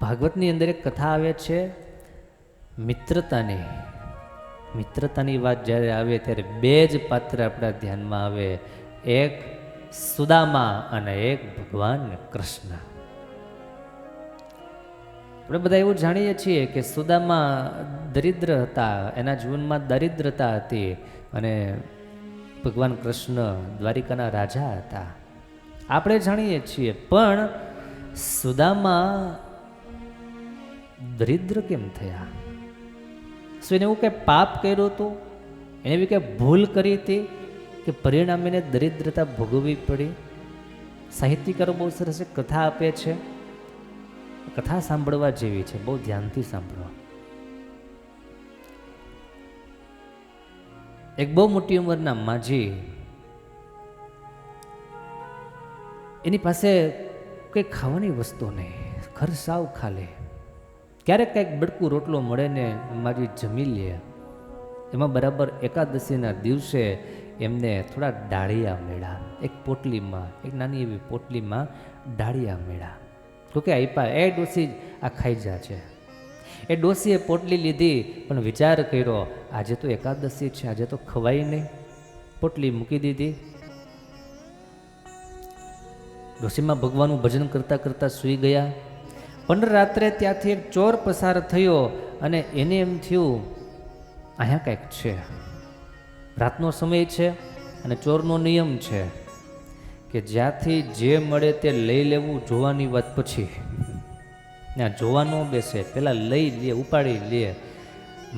ભાગવતની અંદર એક કથા આવે છે, મિત્રતાની. મિત્રતાની વાત જ્યારે આવે ત્યારે બે જ પાત્ર આપણા ધ્યાનમાં આવે. એક સુદામા અને એક ભગવાન કૃષ્ણ. આપણે બધા એવું જાણીએ છીએ કે સુદામા દરિદ્ર હતા, એના જીવનમાં દરિદ્રતા હતી અને ભગવાન કૃષ્ણ દ્વારિકાના રાજા હતા. આપણે જાણીએ છીએ, પણ સુદામા દરિદ્ર કેમ થયા? શું એને એવું કંઈ પાપ કર્યું હતું? એને એવી કંઈ ભૂલ કરી હતી કે પરિણામે દરિદ્રતા ભોગવવી પડી? સાહિત્યકારો બહુ સરસ કથા આપે છે. કથા સાંભળવા જેવી છે, બહુ ધ્યાનથી સાંભળવા. એક બહુ મોટી ઉંમરના માજી એની પાસે કંઈ ખાવાની વસ્તુ નહીં. ઘર સાવ ખાલી. ક્યારેક કંઈક બડકું રોટલો મળે ને મારી જમી લે. એમાં બરાબર એકાદશીના દિવસે એમને થોડા ડાળિયા મેળા એક પોટલીમાં, એક નાની એવી પોટલીમાં ડાળિયા મેળા તો કે આપ્યા એ ડોસી આ ખાઈ જા છે. એ ડોસીએ પોટલી લીધી, પણ વિચાર કર્યો, આજે તો એકાદશી છે, આજે તો ખવાય નહીં. પોટલી મૂકી દીધી. ડોસીમાં ભગવાનનું ભજન કરતાં કરતાં સૂઈ ગયા. પણ રાત્રે ત્યાંથી એક ચોર પસાર થયો અને એને એમ થયું, અહીંયા કંઈક છે. રાતનો સમય છે અને ચોરનો નિયમ છે કે જ્યાંથી જે મળે તે લઈ લેવું જોવાની વાત પછી. ત્યાં જોવા ન બેસે પહેલાં લઈ લે, ઉપાડી લે.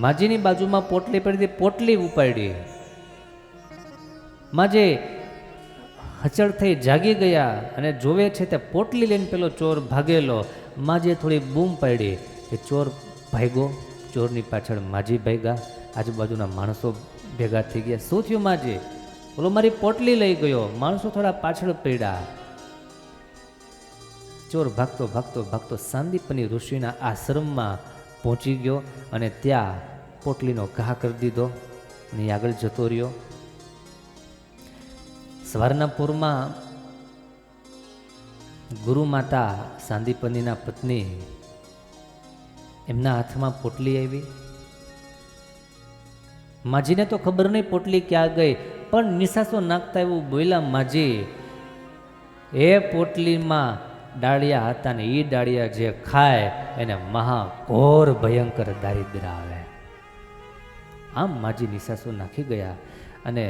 માજીની બાજુમાં પોટલી પડી પોટલી ઉપાડી. માજે હચળ થઈ જાગી ગયા અને જોવે છે તે પોટલી લઈને પેલો ચોર ભાગેલો. માજે થોડી બૂમ પાડી કે ચોર ભાગ્યો, ચોરની પાછળ માજી ભાગ્યા. આજુબાજુના માણસો ભેગા થઈ ગયા. શું થયું માજી? બોલો, મારી પોટલી લઈ ગયો. માણસો થોડા પાછળ પડ્યા. ચોર ભાગતો ભાગતો ભાગતો સાંદીપની ઋષિના આશ્રમમાં પહોંચી ગયો અને ત્યાં પોટલીનો ઘા કરી દીધો અને આગળ જતો રહ્યો. સવારના પૂરમાં ગુરુ માતા સાંદીપનીના પત્ની એમના હાથમાં પોટલી આવી. માજીને તો ખબર નહીં પોટલી ક્યાં ગઈ, પણ નિશાસો નાખતા એવું બોલ્યા, માજી, એ પોટલીમાં ડાળિયા હતા ને એ ડાળિયા જે ખાય એને મહાઘોર ભયંકર દારિદ્ર આવે. આમ માજી નિશાસો નાખી ગયા અને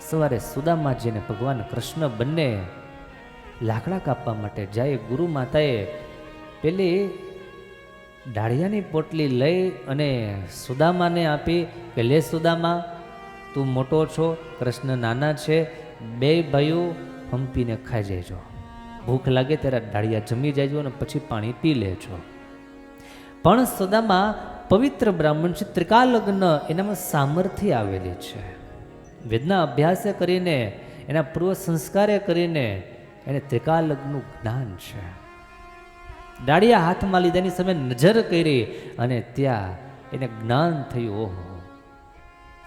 સવારે સુદામાજી અને ભગવાન કૃષ્ણ બંને લાકડા કાપવા માટે જાય ગુરુ માતાએ પેલી ડાળિયાની પોટલી લઈ અને સુદામાને આપી કે, લે સુદામા, તું મોટો છો, કૃષ્ણ નાના છે, બે ભાઈઓ હંપીને ખાઈ જજો. ભૂખ લાગે ત્યારે ડાળિયા જમી જાયજો અને પછી પાણી પી લેજો. પણ સુદામા પવિત્ર બ્રાહ્મણ છે, ત્રિકાલગ્ન એનામાં સામર્થ્ય આવેલી છે. વેદના અભ્યાસે કરીને, એના પૂર્વ સંસ્કારે કરીને એને ત્રિકાલગ્નનું જ્ઞાન છે. ડાળિયા હાથમાં લીધાની સામે નજર કરી અને ત્યાં એને જ્ઞાન થયું, ઓહો.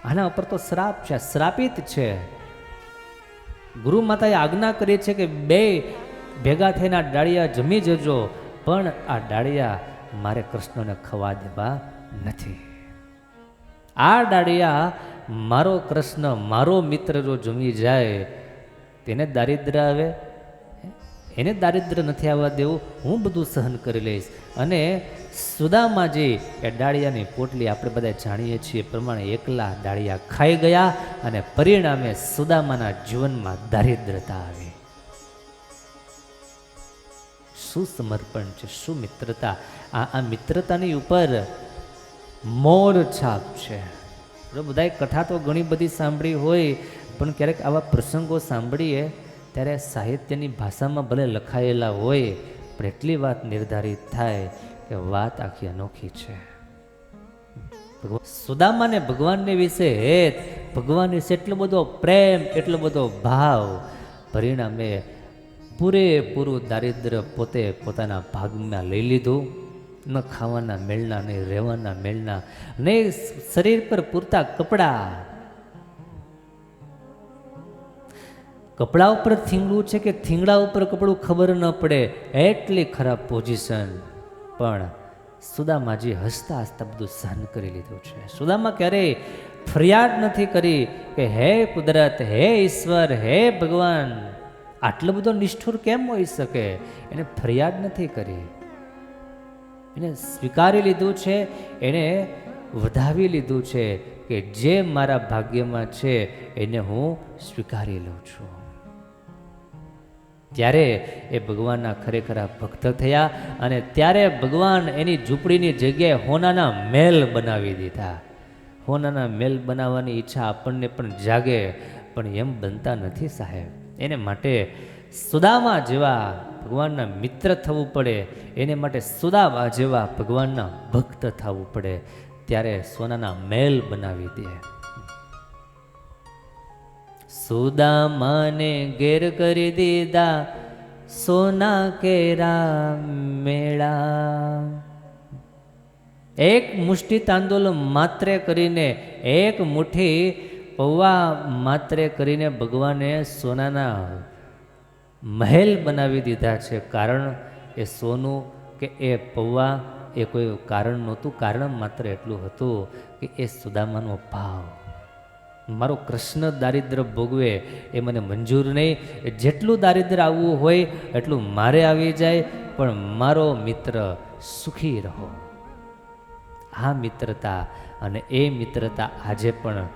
આના ઉપર તો શ્રાપ છે, શ્રાપિત છે. ગુરુ માતાએ આજ્ઞા કરી છે કે બે ભેગા થઈને આ ડાળિયા જમી જજો, પણ આ ડાળિયા મારે કૃષ્ણને ખવા દેવા નથી. આ ડાળિયા મારો કૃષ્ણ, મારો મિત્ર જો જમી જાય, તેને દારિદ્ર આવે એને દારિદ્ર નથી આવવા દેવું, હું બધું સહન કરી લઈશ. અને સુદામાજી એ ડાળિયાની પોટલી આપણે બધા જાણીએ છીએ પ્રમાણે એકલા ડાળિયા ખાઈ ગયા અને પરિણામે સુદામાના જીવનમાં દારિદ્રતા આવી. શું સમર્પણ છે શું મિત્રતા આ આ મિત્રતાની ઉપર મોર છાપ છે. બધાએ કથા તો ઘણી બધી સાંભળી હોય, પણ ક્યારેક આવા પ્રસંગો સાંભળીએ ત્યારે સાહિત્યની ભાષામાં ભલે લખાયેલા હોય, પણ એટલી વાત નિર્ધારિત થાય કે વાત આખી અનોખી છે. સુદામાને ભગવાનને વિશે હેત, ભગવાન વિશે એટલો બધો પ્રેમ, એટલો બધો ભાવ, પરિણામે પૂરેપૂરું દારિદ્ર પોતે પોતાના ભાગમાં લઈ લીધું. ન ખાવાના મેળના નહીં રહેવાના મેળના નહીં શરીર પર પૂરતા કપડાં કપડા ઉપર થીંગડું છે કે થીંગડા ઉપર કપડું ખબર ન પડે? એટલી ખરાબ પોઝિશન પણ સુદામાજી હસતા હસતા બધું સહન કરી લીધું છે. સુદામા ક્યારેય ફરિયાદ નથી કરી કે, હે કુદરત, હે ઈશ્વર, હે ભગવાન, આટલો બધો નિષ્ઠુર કેમ હોઈ શકે? એને ફરિયાદ નથી કરી. એને સ્વીકારી લીધું છે એણે વધાવી લીધું છે કે, જે મારા ભાગ્યમાં છે, એને હું સ્વીકારી લઉં છું. ત્યારે એ ભગવાનના ખરેખર ભક્ત થયા અને ત્યારે ભગવાન એની ઝૂંપડીની જગ્યાએ હોનાના મહેલ બનાવી દીધા. હોનાના મહેલ બનાવવાની ઈચ્છા આપણને પણ જાગે, પણ એમ બનતા નથી સાહેબ. એને માટે સુદામા જેવા ભગવાનના મિત્ર થવું પડે, એને માટે સુદામા જેવા ભગવાનના ભક્ત થવું પડે, ત્યારે સોનાના મહેલ બનાવી દે. સુદામાને ઘેર કરી દીધા સોના કેરા મેળા. એક મુષ્ટિ તાંદુલ માત્રે કરીને એક મુઠ્ઠી પૌવા માત્રે કરીને ભગવાને સોનાના મહેલ બનાવી દીધા છે. કારણ એ સોનું કે એ પૌવા એ કોઈ કારણ નહોતું. કારણ માત્ર એટલું હતું કે એ સુદામાનો ભાવ મારો કૃષ્ણ દારિદ્ર ભોગવે એ મને મંજૂર નહીં. જેટલું દારિદ્ર આવવું હોય એટલું મારે આવી જાય, પણ મારો મિત્ર સુખી રહો. આ મિત્રતા અને એ મિત્રતા આજે પણ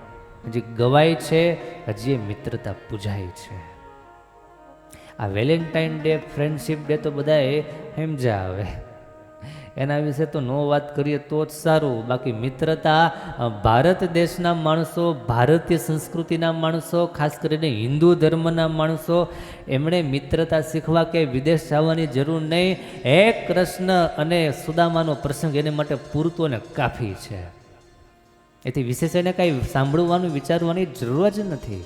હજી ગવાય છે, હજી એ મિત્રતા પૂજાય છે. આ વેલેન્ટાઇન ડે, ફ્રેન્ડશિપ ડે તો બધાએ હેમજા હવે એના વિશે તો નો વાત કરીએ તો જ સારું. બાકી મિત્રતા ભારત દેશના માણસો, ભારતીય સંસ્કૃતિના માણસો, ખાસ કરીને હિન્દુ ધર્મના માણસો, એમણે મિત્રતા શીખવા કે વિદેશ જવાની જરૂર નહીં. હે કૃષ્ણ અને સુદામાનો પ્રસંગ એને માટે પૂરતો અને કાફી છે. એથી વિશેષ એને કાંઈ સાંભળવાનું, વિચારવાની જરૂર જ નથી.